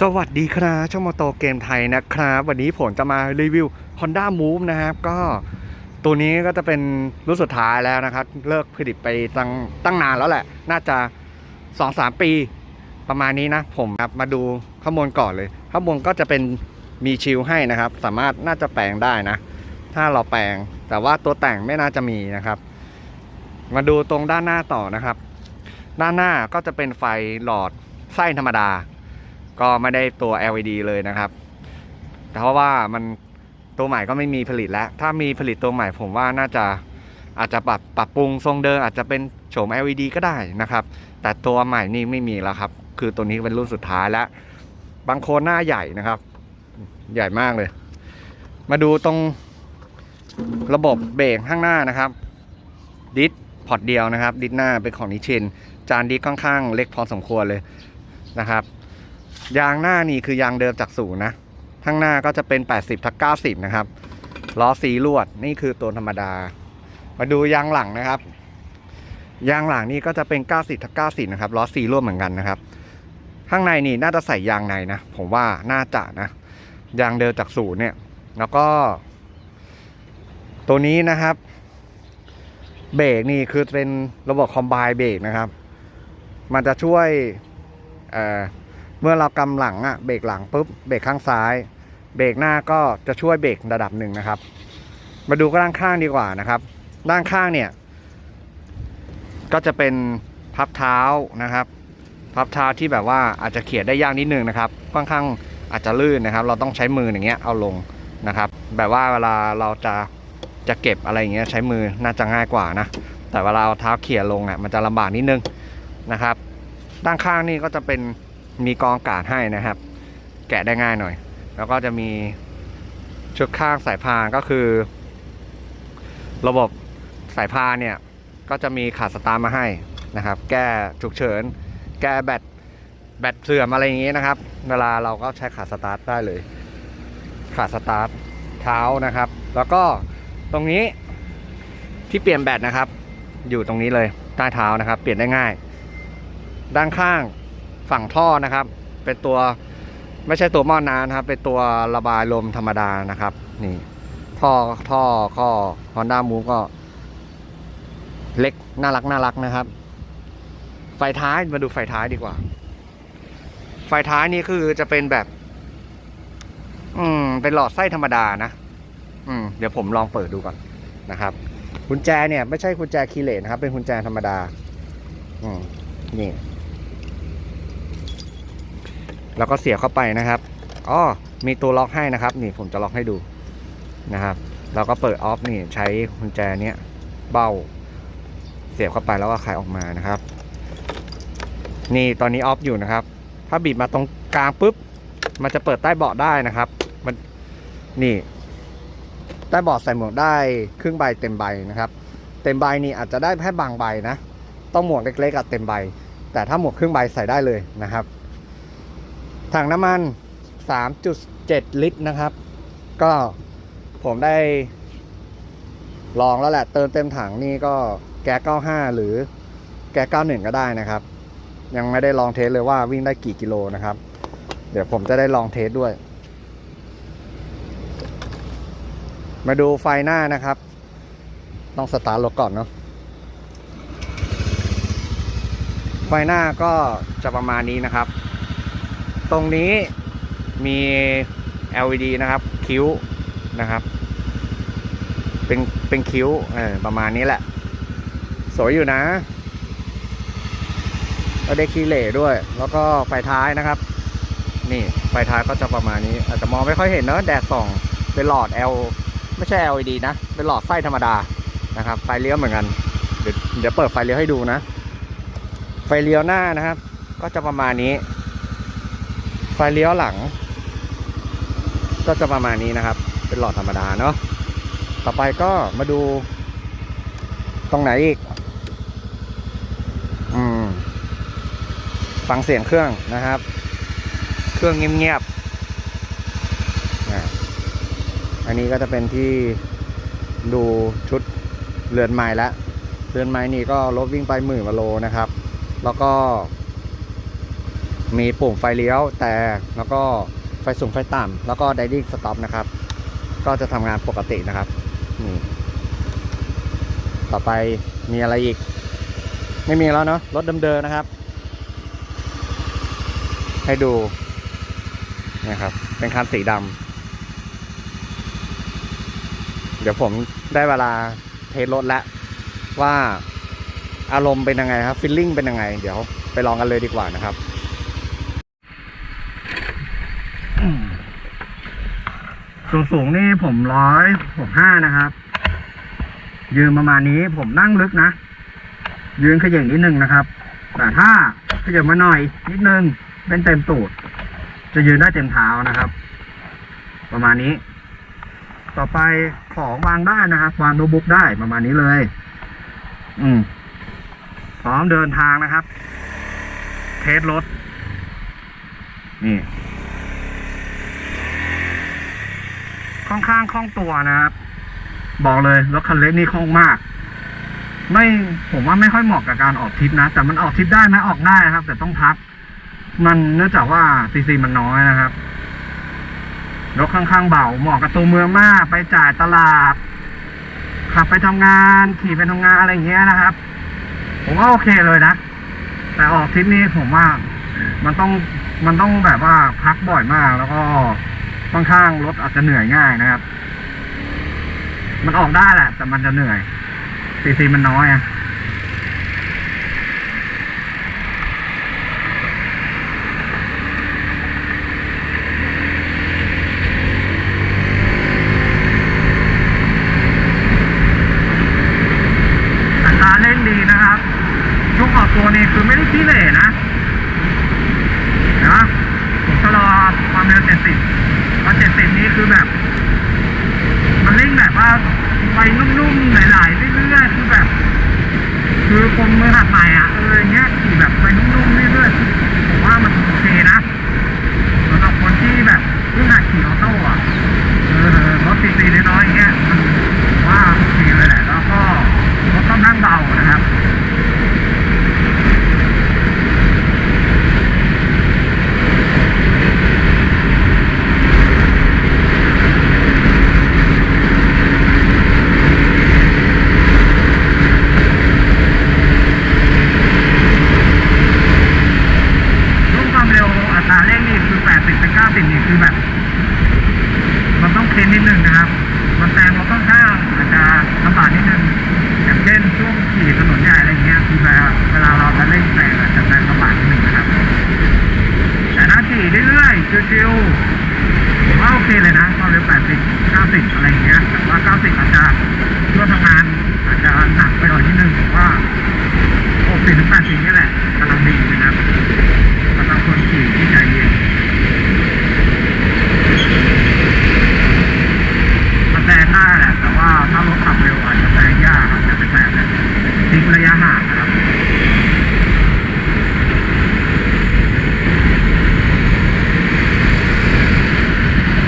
สวัสดีครับช่องมอโตเกมไทยนะครับ วันนี้ผมจะมารีวิว Honda Move นะครับก็ตัวนี้ก็จะเป็นรุ่นสุดท้ายแล้วนะครับ เลิกผลิตไปตั้งตั้งนานแล้วแหละ น่าจะ 2-3 ปีประมาณนี้นะ ผมครับมาดูข้างบนก่อนเลย ข้างบนก็จะเป็นมีชิลให้นะครับ สามารถน่าจะแปลงได้นะ ถ้าเราแปลงแต่ว่าตัวแต่งไม่น่าจะมีนะครับ มาดูตรงด้านหน้าต่อนะครับ ด้านหน้าก็จะเป็นไฟหลอดไส้ธรรมดา ก็ไม่ได้ตัว LED เลยนะครับ แต่เพราะว่ามันตัวใหม่ก็ไม่มีผลิตแล้ว ถ้ามีผลิตตัวใหม่ผมว่าน่าจะอาจจะปรับปรับปรุงทรงเดิมอาจจะเป็นโฉม LED ก็ได้นะครับ แต่ตัวใหม่นี่ไม่มีแล้วครับ คือตัวนี้เป็นรุ่นสุดท้ายแล้ว บางโคนหน้าใหญ่นะครับ ใหญ่มากเลย มาดูตรงระบบเบรกข้างหน้านะครับ ดิสพอร์ตเดียวนะครับ ดิสหน้าเป็นของนิชิน จานดิสค่อนข้างเล็กพอสมควรเลยนะครับ ยางหน้านี่คือยางเดิมจากศูนย์นะข้างหน้าก็จะเป็น 80ทัก90 นะครับล้อสีลวดนี่คือตัวธรรมดา มาดูยางหลังนะครับ ยางหลังนี่ก็จะเป็น 90ทัก90 นะครับล้อสีลวดเหมือนกันนะครับ ข้างในนี่น่าจะใส่ยางในนะ ผมว่าน่าจะนะยางเดิมจากศูนย์เนี่ย แล้วก็ ตัวนี้นะครับ เบรกนี่คือเป็นระบบคอมไบเบรกนะครับ มันจะช่วยเอ่อ เมื่อเรากำหลังอะเบรกหลังปุ๊บเบรกข้างซ้าย เบรกหน้าก็จะช่วยเบรกระดับหนึ่งนะครับ มาดูด้านข้างดีกว่านะครับ ด้านข้างเนี่ย ก็จะเป็นพับเท้านะครับ พับเท้าที่แบบว่าอาจจะเขียนได้ยากนิดนึงนะครับค่อนข้างอาจจะลื่นนะครับ เราต้องใช้มืออย่างเงี้ยเอาลงนะครับ แบบว่าเวลาเราจะจะเก็บอะไรอย่างเงี้ยใช้มือน่าจะง่ายกว่านะ แต่เวลาเอาเท้าเขี่ยลงอะมันจะลำบากนิดนึงนะครับ ด้านข้างนี่ก็จะเป็น มีกองอากาศให้นะครับ แกะได้ง่ายหน่อย แล้วก็จะมีชุดข้างสายพานก็คือ ระบบสายพานเนี่ย ก็จะมีขาดสตาร์ทมาให้นะครับ แก้ฉุกเฉิน แก้แบตแบตเสื่อมอะไรอย่างงี้นะครับ เวลาเราก็ใช้ขาสตาร์ทได้เลย ขาสตาร์ทเท้านะครับ แล้วก็ตรงนี้ที่เปลี่ยนแบตนะครับ อยู่ตรงนี้เลยใต้เท้านะครับ เปลี่ยนได้ง่าย ด้านข้าง ฝั่งท่อนะครับ เป็นตัวไม่ใช่ตัวหม้อน้ำนะครับ เป็นตัวระบายลมธรรมดานะครับ นี่ท่อท่อก็ Honda Move ก็ เล็กน่ารักน่ารักนะครับ ไฟท้ายมาดูไฟท้ายดีกว่า ไฟท้ายนี่คือจะเป็นแบบ อืม เป็นหลอดไส้ธรรมดานะอืมเดี๋ยวผมลองเปิดดูก่อนนะครับกุญแจเนี่ยไม่ใช่กุญแจคีย์เลสนะครับ เป็นกุญแจธรรมดา อืมนี่ แล้วก็เสียบเข้าไปนะครับอ๋อมีตัวล็อกให้นะครับ นี่ผมจะล็อกให้ดูนะครับเราก็เปิดออฟนี่ใช้กุญแจเนี้ยเบ้า เสียบเข้าไปแล้วก็คลายออกมานะครับ นี่ตอนนี้ออฟอยู่นะครับ ถ้าบีบมาตรงกลางปุ๊บ มันจะเปิดใต้เบาะได้นะครับ มันนี่ใต้เบาะใส่หมวกได้ครึ่งใบเต็มใบนะครับ เต็มใบนี่อาจจะได้แค่บางใบนะ ต้องหมวกเล็กๆกับเต็มใบ แต่ถ้าหมวกครึ่งใบใส่ได้เลยนะครับ ถังน้ำมัน 3.7 ลิตรนะครับ ก็ผมได้ลองแล้วแหละเติมเต็มถังนี่ก็แก๊ส95 หรือแก๊ส91 ก็ได้นะครับ ยังไม่ได้ลองเทสเลยว่าวิ่งได้กี่กิโลนะครับ เดี๋ยวผมจะได้ลองเทสด้วย มาดูไฟหน้านะครับ ต้องสตาร์ทรถก่อนเนาะไฟหน้าก็จะประมาณนี้นะครับ ตรงนี้มี LED นะครับ คิ้วนะครับ เป็นเป็นคิ้วเออประมาณนี้แหละ สวยอยู่นะก็ได้คีเหล่ด้วย แล้วก็ไฟท้ายนะครับ นี่ไฟท้ายก็จะประมาณนี้ อาจจะมองไม่ค่อยเห็นเนอะแดดส่อง เป็นหลอด L ไม่ใช่ LED นะ เป็นหลอดไฟธรรมดานะครับ ไฟเลี้ยวเหมือนกัน เดี๋ยวเดี๋ยวเปิดไฟเลี้ยวให้ดูนะ ไฟเลี้ยวหน้านะครับ ก็จะประมาณนี้ ไฟเลี้ยวหลัง ก็จะประมาณนี้นะครับ เป็นหลอดธรรมดาเนาะต่อไปก็มาดู ตรงไหนอีก อืม ฟังเสียงเครื่องนะครับ เครื่องเงียบๆอันนี้ก็จะเป็นที่ดูชุดเรือนไม้แล้วเรือนไม้นี่ก็รถวิ่งไปหมื่นกว่าโลนะครับ แล้วก็ มีปุ่มไฟเลี้ยวแต่แล้วก็ไฟสูงไฟต่ำแล้วก็ไดริ่งสต็อปนะครับ ก็จะทำงานปกตินะครับนี่ต่อไปมีอะไรอีก ไม่มีแล้วเนาะรถเดิมๆนะครับ ให้ดูนี่ยครับ เป็นคันสีดำเดี๋ยวผมได้เวลาเทสรถแล้วว่าอารมณ์เป็นยังไงครับฟิลลิ่งเป็นยังไง เดี๋ยวไปลองกันเลยดีกว่านะครับ สูงสูงนี่ผมร้อยหกห้านะครับ ยืนประมาณนี้ผมนั่งลึกนะ ยืนขย่งนิดนึงนะครับ แต่ถ้าขยับมาหน่อยนิดนึงเป็นเต็มตูด จะยืนได้เต็มเท้านะครับ ประมาณนี้ ต่อไปของวางได้นะครับวางโน้ตบุ๊กได้ประมาณนี้เลย อืมพร้อมเดินทางนะครับ เทสรถนี่ ค่อนข้างคล่องตัวนะครับ บอกเลยรถคันเล็กนี่คล่องมาก ไม่ผมว่าไม่ค่อยเหมาะกับการออกทริปนะ แต่มันออกทริปได้ไหมออกได้นะครับ แต่ต้องพัก มันเนื่องจากว่าซีซีมันน้อยนะครับรถค่อนข้างเบาเหมาะกับตัวเมืองมาก ไปจ่ายตลาด ขับไปทำงาน ขี่ไปทำงานอะไรอย่างเงี้ยนะครับ ผมว่าโอเคเลยนะ แต่ออกทริปนี้ผมว่ามันต้องมันต้องแบบว่าพักบ่อยมากแล้วก็ ค่อนข้างรถอาจจะเหนื่อยง่ายนะครับ มันออกได้แหละ แต่มันจะเหนื่อยซีซีมันน้อยอะอัตราเร่งดีนะครับช่วงออกตัวนี่คือไม่ได้ขี้เหร่นะเห็นะผมชะลอความเร็วเจ็ดสิบ มันเจ็ดสิบนี้คือแบบ มันเร่งแบบว่าไปนุ่มๆหลายๆเรื่อยๆคือแบบ คือคนมือหัดใหม่อะเออเงี้ยขี่แบบไปนุ่มๆเรื่อยๆผมว่ามันโอเคนะสำหรับคนที่แบบเพิ่งหัดขี่ออโต้อะเออรถตีๆน้อยๆอย่างเงี้ยมันผมว่าโอเคเลยแหละ แล้วก็รถค่อนข้างเบานะครับ ช่วงความเร็วอัตราเร่ง นี่คือ80ไป90นี่คือแบบมันต้องเค้นนิดนึงนะครับมันแซงเรถค่อนข้างอาจจะลำบากนิดนึงอย่างเช่นช่วงขี่ถนนใหญ่อะไรเงี้ยคือเวลาเวลาเราจะเร่งแซงอาจจะแซงลำบากนิดนึงนะครับ แต่ถ้าขี่เรื่อยๆชิวๆผมว่าโอเคเลยนะความเร็ว80 90อะไรเงี้ยแต่ว่า90อาจจะช่วงทำงานอาจจะหนักไปหน่อยนิดนึงว่า60ถึง80นี่แหละกำลังดีนะครับสำหรับคนขี่ที่ใจเย็นมันแซงได้แหละ แต่ว่าถ้ารถขับเร็วอาจจะแซงยากอาจจะเป็นแซงแบบทิ้งระยะห่างนะครับ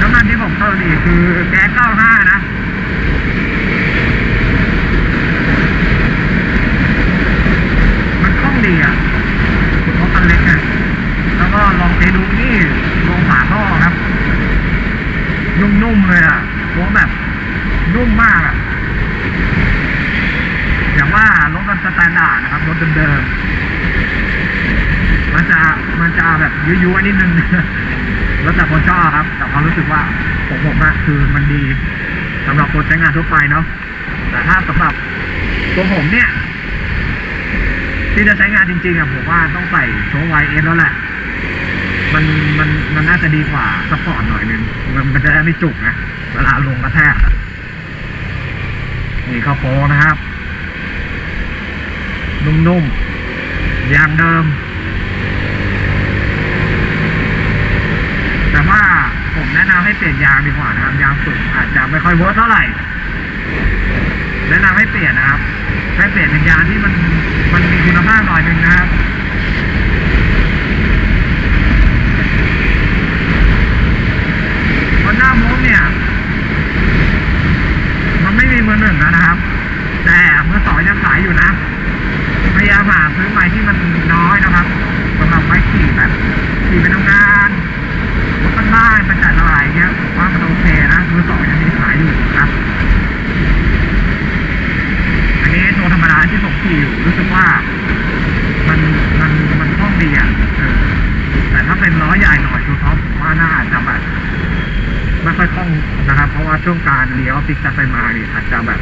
น้ำมันที่ผมเติมนี่คือแก๊ส95 นะ มันคล่องดีอะรถคันเล็กอะแล้วก็ลองเทดูนี่ลงฝาท่อครับ นุ่มๆเลยอะรถแบบนุ่มมากอะ อย่างว่ารถมันสแตนดาร์ดนะครับ รถเดิมๆ มันจะมันจะแบบยุ้ยๆนิดนึง แล้วแต่คนชอบครับ แต่ความรู้สึกว่าของผมอะ คือมันดีสำหรับคนใช้งานทั่วไปเนาะแต่ถ้าสำหรับตัวผมเนี่ย ที่จะใช้งานจริงๆอะผมว่าต้องใส่โชว์ไวเอสแล้วแหละ มันมันมันน่าจะดีกว่าสปอร์ตหน่อยนึงมันมันจะได้ไม่จุกนะเวลาลงกระแทกนี่ข้าวโพนะครับนุ่มๆยางเดิม แต่ว่า แนะนำให้เปลี่ยนยางดีกว่านะครับ ยางสุดอาจจะไม่ค่อยเวิร์กเท่าไหร่ แนะนำให้เปลี่ยนนะครับ ให้เปลี่ยนเป็นยางที่มันมันมีคุณภาพหน่อยหนึ่งนะครับเพราะหน้ามูฟเนี่ย มันไม่มีมือหนึ่งแล้วนะครับ แต่มือสองยังขายอยู่นะ พยายามหาซื้อไม้ที่มันน้อยนะครับสำหรับไม้ขี่แบบขี่ไปทำงาน ที่รู้สึกว่ามันมันมันต้องดีอะแต่ถ้าเป็นล้อใหญ่หน่อยตัวท็อปผมว่าน่าจะแบบไม่ค่อยคล่องนะครับ เพราะว่าช่วงการเลี้ยวพลิกจะไปมาเนี่ยอาจจะแบบ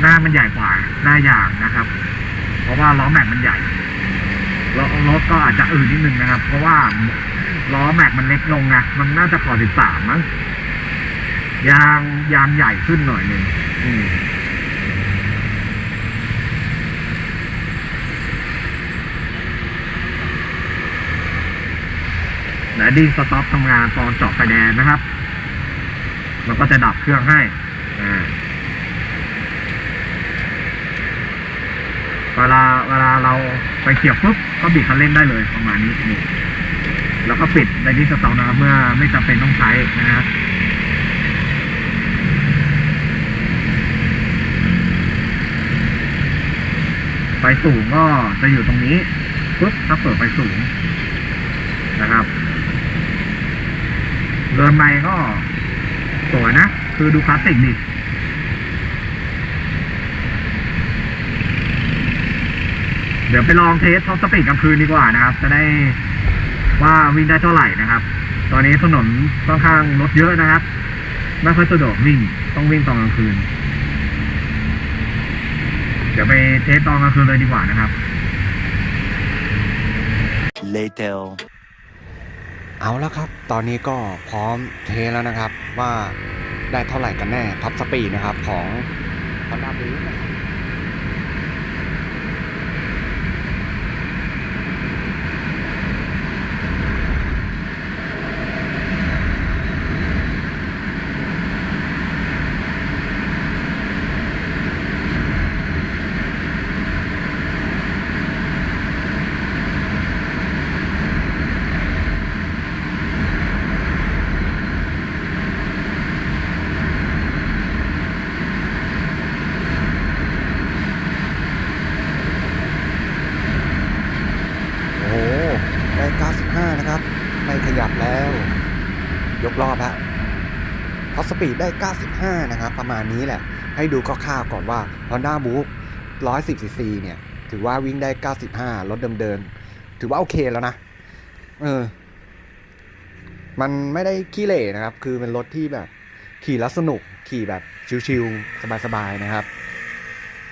หน้ามันใหญ่กว่าหน้ายางนะครับ เพราะว่าล้อแม็กมันใหญ่ล้อรถก็อาจจะอื่นนิดนึงนะครับ เพราะว่าล้อแม็กมันเล็กลงนะมันน่าจะพอสิบสามมั้งยางยางใหญ่ขึ้นหน่อยหนึ่งอืม และดีสต็อปทำงานตอนจอดไฟแดงนะครับ มันก็จะดับเครื่องให้เวลาเวลาเราไปเขียบปุ๊บก็บิดคันเร่งได้เลยประมาณนี้นี่แล้วก็ปิดในที่สต็อกนะครับเมื่อไม่จำเป็นต้องใช้นะครับไฟสูงก็จะอยู่ตรงนี้ปุ๊บถ้าเปิดไฟสูงนะครับ เดินไปก็สวยนะ คือดูคลาสสิกดิเดี๋ยวไปลองเทสท็อปสปีดกลางคืนดีกว่านะครับ จะได้ว่าวิ่งได้เท่าไหร่นะครับ ตอนนี้ถนนค่อนข้างรถเยอะนะครับไม่ค่อยสะดวกวิ่งต้องวิ่งตอนกลางคืน เดี๋ยวไปเทสตอนกลางคืนเลยดีกว่านะครับ Later. เอาแล้วครับ ตอนนี้ก็พร้อมเทแล้วนะครับว่าได้เท่าไหร่กันแน่ท็อปสปีดนะครับของ Honda b l u นะครับ โอ้โหได้ 95 นะครับ ไม่ขยับแล้ว ยกรอบฮะท็อปสปีดได้ 95 นะครับ ประมาณนี้แหละ ให้ดูคร่าวๆก่อนว่า Honda b o o 110 cc เนี่ย ถือว่าวิ่งได้ 95 รถเดิมๆ ถือว่าโอเคแล้วนะ เออ มันไม่ได้ขี้เหร่นะครับ คือเป็นรถที่แบบ ขี่แล้วสนุก ขี่แบบชิลๆ สบายๆ นะครับ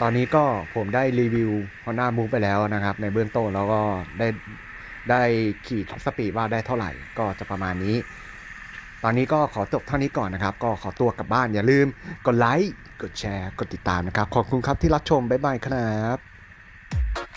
ตอนนี้ก็ผมได้รีวิว Honda Move ไปแล้วนะครับ ในเบื้องต้นแล้วก็ได้ได้ขี่ท็อปสปีดว่าได้เท่าไหร่ ก็จะประมาณนี้ ตอนนี้ก็ขอจบเท่านี้ก่อนนะครับ ก็ขอตัวกลับบ้านอย่าลืม กดไลค์ กดแชร์ กดติดตามนะครับ ขอบคุณครับที่รับชม บ๊ายบายครับ